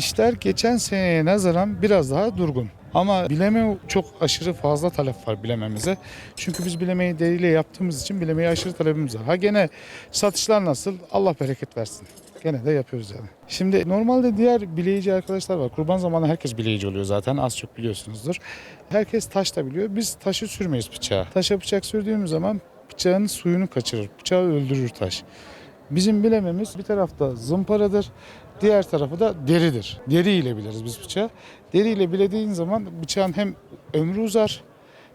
İşler geçen seneye nazaran biraz daha durgun. Ama bileme çok aşırı fazla talep var bilememize. Çünkü biz bilemeyi deriyle yaptığımız için bilemeye aşırı talebimiz var. Ha gene satışlar nasıl? Allah bereket versin. Gene de yapıyoruz yani. Şimdi normalde diğer bileyici arkadaşlar var. Kurban zamanı herkes bileyici oluyor zaten. Az çok biliyorsunuzdur. Herkes taş da biliyor. Biz taşı sürmeyiz bıçağa. Taşa bıçak sürdüğümüz zaman bıçağın suyunu kaçırır. Bıçağı öldürür taş. Bizim bilememiz bir tarafta zımparadır, diğer tarafı da deridir. Deri ile biliriz biz bıçağı. Deri ile bilediğin zaman bıçağın hem ömrü uzar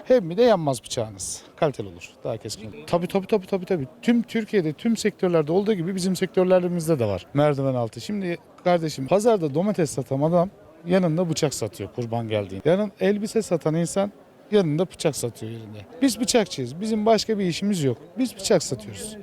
hem de yanmaz bıçağınız. Kaliteli olur, daha keskin. Tabii tabii tabii tabii tabii. Tüm Türkiye'de, tüm sektörlerde olduğu gibi bizim sektörlerimizde de var. Merdiven altı. Şimdi kardeşim pazarda domates satan adam yanında bıçak satıyor kurban geldiğinde. Yarın elbise satan insan yanında bıçak satıyor yerinde. Biz bıçakçıyız. Bizim başka bir işimiz yok. Biz bıçak satıyoruz.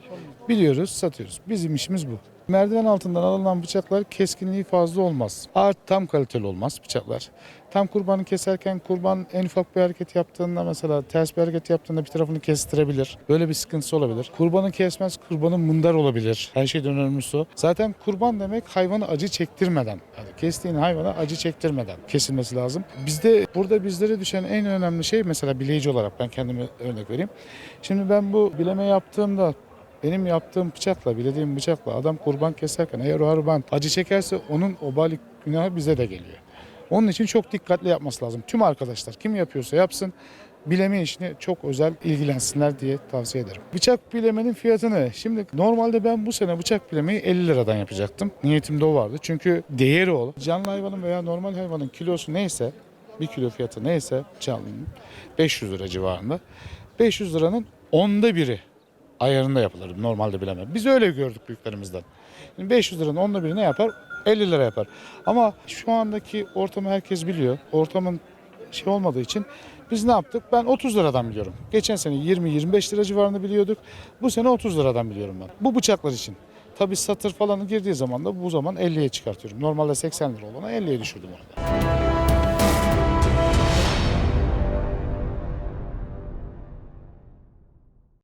Biliyoruz, satıyoruz. Bizim işimiz bu. Merdiven altından alınan bıçaklar keskinliği fazla olmaz. Art tam kaliteli olmaz bıçaklar. Tam kurbanı keserken kurban en ufak bir hareket yaptığında mesela ters bir hareket yaptığında bir tarafını kestirebilir. Böyle bir sıkıntısı olabilir. Kurbanı kesmez, kurbanın mundar olabilir. Her şeyden önemlisi o. Zaten kurban demek hayvanı acı çektirmeden. Yani kestiğin hayvana acı çektirmeden kesilmesi lazım. Bizde burada bizlere düşen en önemli şey mesela bileyici olarak ben kendime örnek vereyim. Şimdi ben bu bileme yaptığımda benim yaptığım bıçakla, bilediğim bıçakla adam kurban keserken eğer o hayvan acı çekerse onun obalik günahı bize de geliyor. Onun için çok dikkatli yapması lazım. Tüm arkadaşlar kim yapıyorsa yapsın bileme işini çok özel ilgilensinler diye tavsiye ederim. Bıçak bilemenin fiyatını şimdi normalde ben bu sene bıçak bilemeyi 50 liradan yapacaktım. Niyetimde o vardı. Çünkü değeri o. Canlı hayvanın veya normal hayvanın kilosu neyse bir kilo fiyatı neyse canlının 500 lira civarında. 500 liranın onda biri ayarında yapılır. Normalde bilemem. Biz öyle gördük büyüklerimizden. Şimdi 500 liranın onda biri ne yapar? 50 lira yapar. Ama şu andaki ortamı herkes biliyor. Ortamın şey olmadığı için biz ne yaptık? Ben 30 liradan biliyorum. Geçen sene 20-25 lira civarında biliyorduk. Bu sene 30 liradan biliyorum ben. Bu bıçaklar için. Tabii satır falan girdiği zaman da bu zaman 50'ye çıkartıyorum. Normalde 80 lira olana 50'ye düşürdüm onu da.